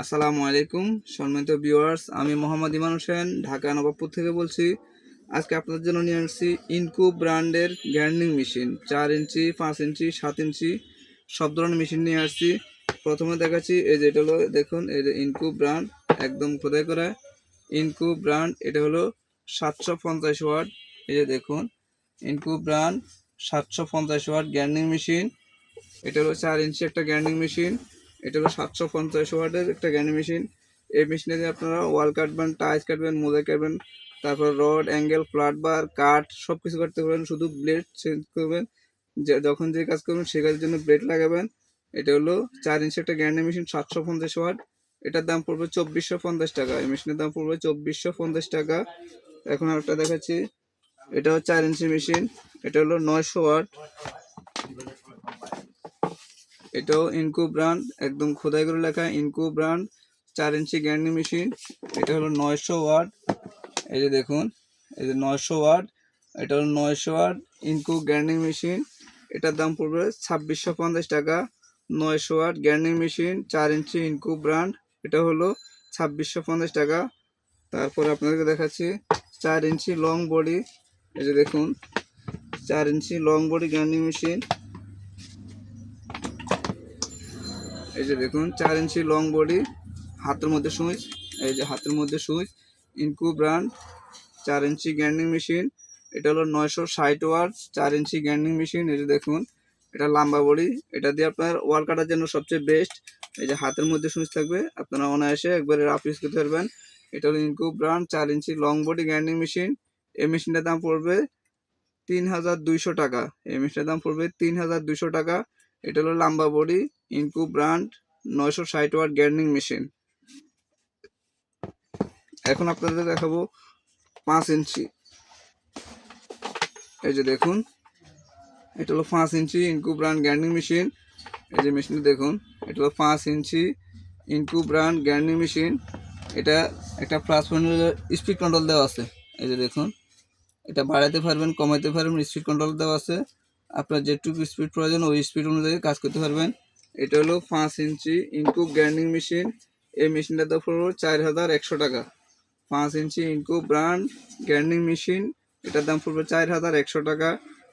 আসসালামু আলাইকুম, সম্মানিত ভিউয়ার্স আমি মোহাম্মদ ইমান হোসেন, ঢাকা নবাবপুর থেকে বলছি, আজকে আপনাদের জন্য নিয়ে আসছি ইনকু ব্র্যান্ডের গ্যান্ডিং মেশিন, চার ইঞ্চি, পাঁচ ইঞ্চি, সাত ইঞ্চি, সব ধরনের মেশিন নিয়ে আসছি। প্রথমে দেখাচ্ছি, এই যে এটা হলো, দেখুন, এই যে ইনকু ব্র্যান্ড, একদম খোদাই করা। ইনকু ব্র্যান্ড, এটা হলো সাতশো পঞ্চাশ ওয়াট, এই যে দেখুন, ইনকু ব্র্যান্ড, সাতশো পঞ্চাশ ওয়াট গ্যান্ডিং মেশিন, এটা হলো চার ইঞ্চি একটা গ্যান্ডিং মেশিন। এটা হলো সাতশো পঞ্চাশ ওয়াটের একটা গ্যান্ডিং মেশিন। এই মেশিনে দিয়ে আপনারা ওয়াল কাটবেন টাইস কাটবেন মোজাই কাটবেন, তারপর rod, angle flat bar cut সব কিছু করতে পারবেন। শুধু ব্লেড চেঞ্জ করবেন, যে যখন যে কাজ করবেন সে কাজের জন্য ব্লেড লাগাবেন। এটা হলো চার ইঞ্চি একটা গ্যান্ডিং মেশিন, সাতশো পঞ্চাশ ওয়াট। এটার দাম পড়বে চব্বিশশো পঞ্চাশ টাকা। এই মেশিনের দাম পড়বে চব্বিশশো পঞ্চাশ টাকা। এখন আরেকটা দেখাচ্ছি। এটা হচ্ছে চার ইঞ্চি মেশিন, এটা হলো নয়শো ওয়াট। এটাও ইনকু ব্র্যান্ড, একদম খোদাই করে লেখা ইনকু ব্র্যান্ড, চার ইঞ্চি গ্যান্ডিং মেশিন, এটা হলো নয়শো ওয়াট, এই যে দেখুন, এই যে নয়শো ওয়াট, এটা হলো নয়শো ওয়াট ইনকু গ্যান্ডিং মেশিন, এটার দাম পড়বে ছাব্বিশশো পঞ্চাশ টাকা, নয়শো ওয়াট গ্যান্ডিং মেশিন, চার ইঞ্চি ইনকু ব্র্যান্ড, এটা হলো ছাব্বিশশো পঞ্চাশ টাকা, তারপর আপনাদেরকে দেখাচ্ছি চার ইঞ্চি লং বডি, এই যে দেখুন, চার inch long body grinding machine এই যে দেখুন, চার ইঞ্চি লং বডি হাতের মধ্যে সুইচ, এই যে হাতের মধ্যে সুইচ ইনকু ব্র্যান্ড চার ইঞ্চি গ্যান্ডিং মেশিন এটা হলো নয়শো ষাট ওয়াট চার ইঞ্চি গ্যান্ডিং মেশিন এই যে দেখুন, এটা লম্বা বডি এটা দিয়ে আপনার ওয়াল কাটার জন্য সবচেয়ে বেস্ট এই যে হাতের মধ্যে সুইচ থাকবে, আপনারা অনায়াসে একবারে রাফ ইউজ করতে পারবেন। এটা হলো ইনকু ব্র্যান্ড চার inch long body grinding machine এই মেশিনটার দাম পড়বে তিন হাজার দুইশো টাকা, এই মেশিনটার দাম পড়বে তিন হাজার দুইশো টাকা। এটা হলো লাম্বা বডি, ইনকু ব্র্যান্ড, নয়শো ষাট ওয়াট গ্যান্ডিং মেশিন। এখন আপনাদের দেখাবো পাঁচ ইঞ্চি। এই যে দেখুন, এটা হলো পাঁচ ইঞ্চি ইনকু ব্র্যান্ড গ্যান্ডিং মেশিন। এই যে মেশিনটা দেখুন, এটা হলো পাঁচ ইঞ্চি ইনকু ব্র্যান্ড গ্যান্ডিং মেশিন। এটা একটা প্লাস পয়েন্টের স্পিড কন্ট্রোল দেওয়া আছে। এই যে দেখুন, এটা বাড়াতে পারবেন কমাতে পারবেন স্পিড কন্ট্রোল দেওয়া আছে। আপনার যেটুকু স্পিড প্রয়োজন, ওই স্পিড অনুযায়ী কাজ করতে পারবেন। এটা হলো পাঁচ ইঞ্চি ইনকু গ্যান্ডিং মেশিন। এই মেশিনটার দাম পড়বে চার হাজার একশো টাকা। পাঁচ ইঞ্চি ইনকু ব্র্যান্ড গ্যান্ডিং মেশিন। এটার দাম পড়বে চার হাজার একশো টাকা।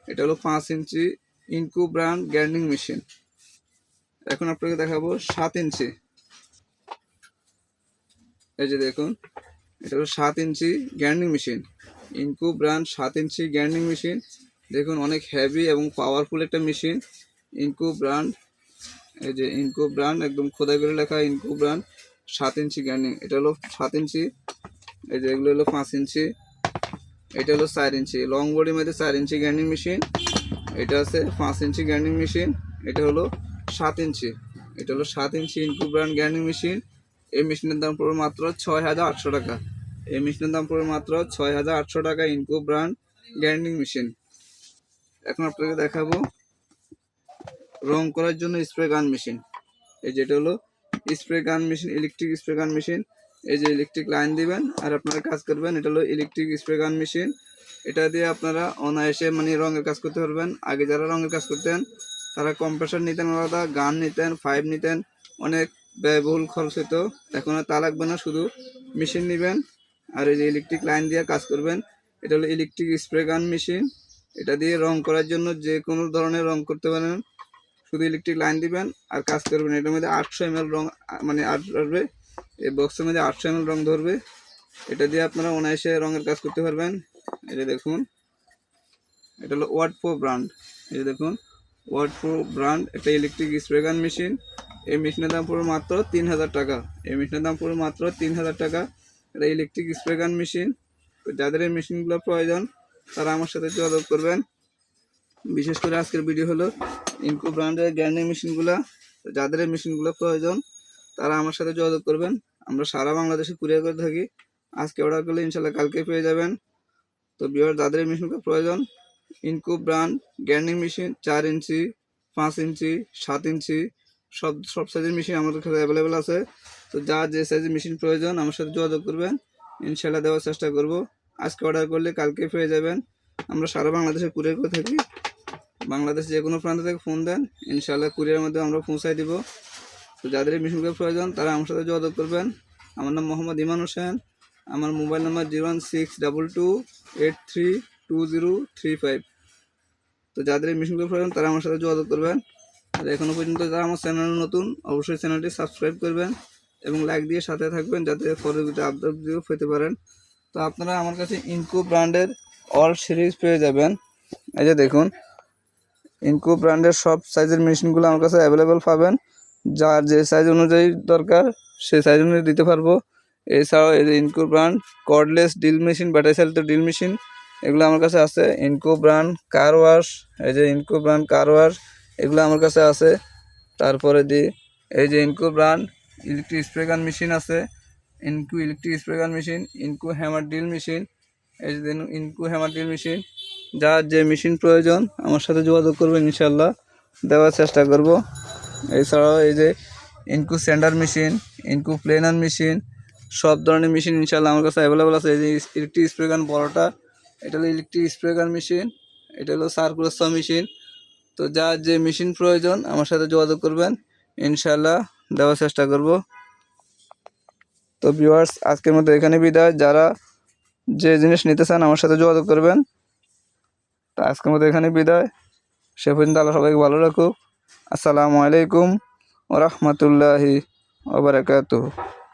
এটা হলো পাঁচ ইঞ্চি ইনকু ব্র্যান্ড গ্যান্ডিং মেশিন। এখন আপনাকে দেখাবো সাত ইঞ্চি। এই যে দেখুন, এটা হলো সাত ইঞ্চি গ্যান্ডিং মেশিন। ইনকু ব্র্যান্ড সাত ইঞ্চি গ্যান্ডিং মেশিন। দেখুন, অনেক হেভি এবং পাওয়ারফুল একটা মেশিন ইনকু ব্র্যান্ড এই যে ইনকো ব্র্যান্ড একদম খোদাই করে লেখা ইনকো ব্র্যান্ড সাত ইঞ্চি গ্যান্ডিং এটা হলো সাত ইঞ্চি, এই যে এগুলো হলো পাঁচ ইঞ্চি। এটা হলো চার ইঞ্চি। লং বডির মধ্যে চার ইঞ্চি গ্যান্ডিং মেশিন এটা আছে পাঁচ ইঞ্চি গ্যান্ডিং মেশিন এটা হলো সাত ইঞ্চি। এটা হলো সাত ইঞ্চি ইনকু ব্র্যান্ড গ্যান্ডিং মেশিন এই মেশিনের দাম পড়বে মাত্র ছয় হাজার আটশো টাকা। এই মেশিনের দাম পড়বে মাত্র ছয় হাজার আটশো টাকা ইনকু ব্র্যান্ড গ্যান্ডিং মেশিন এখন আপনাকে দেখাবো রং করার জন্য স্প্রে গান মেশিন। এই যেটা হলো spray gun machine electric spray gun machine. এই যে ইলেকট্রিক লাইন দিবেন আর আপনারা কাজ করবেন, এটা হলো ইলেকট্রিক স্প্রে গান মেশিন। এটা দিয়ে আপনারা অনায়াসে মানে রঙের কাজ করতে পারবেন। আগে যারা রঙের কাজ করতেন, তারা কম্প্রেসার নিতেন আলাদা, গান নিতেন ফাইভ নিতেন, অনেক ব্যয়বহুল খরচ হতো। এখন তা লাগবে না, শুধু মেশিন নেবেন। আর এই যে ইলেকট্রিক লাইন দিয়ে কাজ করবেন, এটা হলো ইলেকট্রিক স্প্রে গান মেশিন। এটা দিয়ে রং করার জন্য যে কোনো ধরনের রং করতে পারেন। শুধু ইলেকট্রিক লাইন দিবেন আর কাজ করবেন। এটার মধ্যে আটশো এম রং মানে আট ধরবে এই বক্সের মধ্যে আটশো এম রং ধরবে। এটা দিয়ে আপনারা অনায়াসে রঙের কাজ করতে পারবেন। যে দেখুন। এটা হলো ওয়ার্ড প্রো ব্র্যান্ড এই দেখুন। ওয়ার্ড প্রো ব্র্যান্ড একটা ইলেকট্রিক স্প্রে গান মেশিন এই মেশিনের দাম পড়বে মাত্র তিন হাজার টাকা। এই মেশিনের দাম পড়বে মাত্র তিন হাজার টাকা। এটা ইলেকট্রিক স্প্রে গান মেশিন তো যাদের এই মেশিনগুলো প্রয়োজন তারা আমার সাথে যোগাযোগ করবেন। বিশেষ করে আজকের ভিডিও হলো ইনকো ব্র্যান্ডের গ্যান্ডিং মেশিনগুলো যাদের মেশিনগুলো প্রয়োজন, তারা আমার সাথে যোগাযোগ করবেন। আমরা সারা বাংলাদেশে কুরিয়ার করে থাকি। আজকে অর্ডার করলে ইনশাল্লাহ কালকে পেয়ে যাবেন। তো বিহার যাদের মেশিনগুলো প্রয়োজন ইনকো ব্র্যান্ড গ্যান্ডিং মেশিন চার ইঞ্চি, পাঁচ ইঞ্চি, সাত ইঞ্চি, সব সব সাইজের মেশিন আমাদের কাছে অ্যাভেলেবেল আছে। তো যা যে সাইজের মেশিন প্রয়োজন, আমার সাথে যোগাযোগ করবেন। ইনশাল্লাহ দেওয়ার চেষ্টা করব। আজকে অর্ডার করলে কালকে পেয়ে যাবেন। আমরা সারা বাংলাদেশে কুরিয়ার করে থাকি। বাংলাদেশ যে কোনো প্রান্ত থেকে ফোন দেন ইনশাল্লাহ কুরিয়ারের মধ্যে আমরা পৌঁছাই দিব। তো যাদের মেশিনগুলো প্রয়োজন, তারা আমার সাথে যোগাযোগ করবেন। আমার নাম মোহাম্মদ ইমান হোসেন। আমার mobile number zero one six double two eight three two zero three five. তো যাদের মেশিনগুলো প্রয়োজন, তারা আমার সাথে যোগাযোগ করবেন। আর এখনও পর্যন্ত যারা আমার চ্যানেল নতুন, অবশ্যই চ্যানেলটি সাবস্ক্রাইব করবেন এবং লাইক দিয়ে সাথে থাকবেন, যাতে পরবর্তী আপডেট ভিডিও পেতে পারেন। তো আপনারা আমার কাছে ইনকো ব্র্যান্ডের অল সিরিজ পেয়ে যাবেন। এই যে দেখুন ইনকো ব্র্যান্ডের সব সাইজের মেশিনগুলো আমার কাছে অ্যাভেলেবেল পাবেন। যার যে সাইজ অনুযায়ী দরকার সেই সাইজ অনুযায়ী দিতে পারব। এছাড়াও এই যে Ingco brand cordless drill machine battery চালিত ডিল মেশিন এগুলো আমার কাছে আছে। ইনকো ব্র্যান্ড কার ওয়াশ এই যে ইনকো ব্র্যান্ড কার ওয়াশ এগুলো আমার কাছে আছে। তারপরে দি, এই যে Ingco brand electric spray machine আছে। Ingco electric spray gun machine Ingco hammer drill machine এই যে ইনকু হ্যামার ড্রিল মেশিন যার যে মেশিন প্রয়োজন, আমার সাথে যোগাযোগ করবেন ইনশাল্লাহ দেওয়ার চেষ্টা করব। এছাড়াও এই যে ইনকু স্যান্ডার মেশিন ইনকু প্লেনার মেশিন সব ধরনের মেশিন ইনশাল্লাহ আমার কাছে অ্যাভেলেবেল আছে। এই যে ইলেকট্রিক স্প্রে গান বড়টা, এটা হলো ইলেকট্রিক স্প্রে গান মেশিন এটা হলো সার্কুলার মেশিন তো যার যে মেশিন প্রয়োজন, আমার সাথে যোগাযোগ করবেন। ইনশাল্লাহ দেওয়ার চেষ্টা করব। তো ভিউয়ার্স আজকের মতো এখানে বিদায়। যারা যে জিনিস নিতে চান আমার সাথে যোগাযোগ করবেন। তো আজকের মতো এখানে বিদায়। সে পর্যন্ত আল্লাহ সবাইকে ভালো রাখুক। আসসালামু আলাইকুম ওরহমতুল্লাহি ওবরাকাতুহ